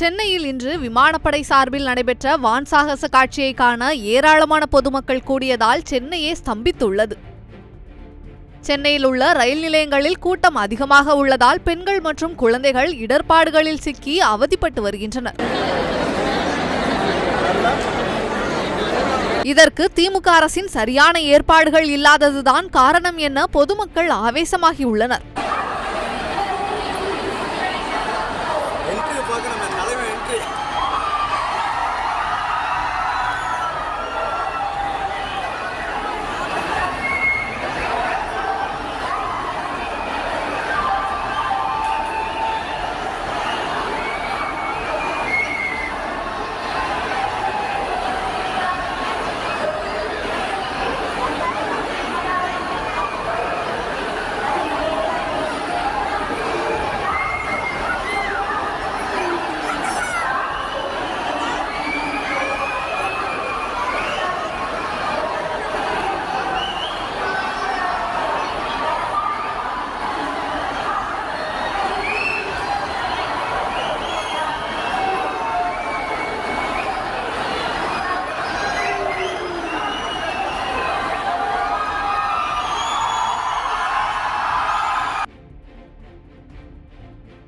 சென்னையில் இன்று விமானப்படை சார்பில் நடைபெற்ற வான் சாகச காட்சியை காண ஏராளமான பொதுமக்கள் கூடியதால் சென்னையே ஸ்தம்பித்துள்ளது. சென்னையில் உள்ள ரயில் நிலையங்களில் கூட்டம் அதிகமாக உள்ளதால் பெண்கள் மற்றும் குழந்தைகள் இடர்பாடுகளில் சிக்கி அவதிப்பட்டு வருகின்றனர். இதற்கு திமுக அரசின் சரியான ஏற்பாடுகள் இல்லாததுதான் காரணம் என பொதுமக்கள் ஆவேசமாகியுள்ளனர். பார்க்க நம்ம தலைவன் என்ட்ரி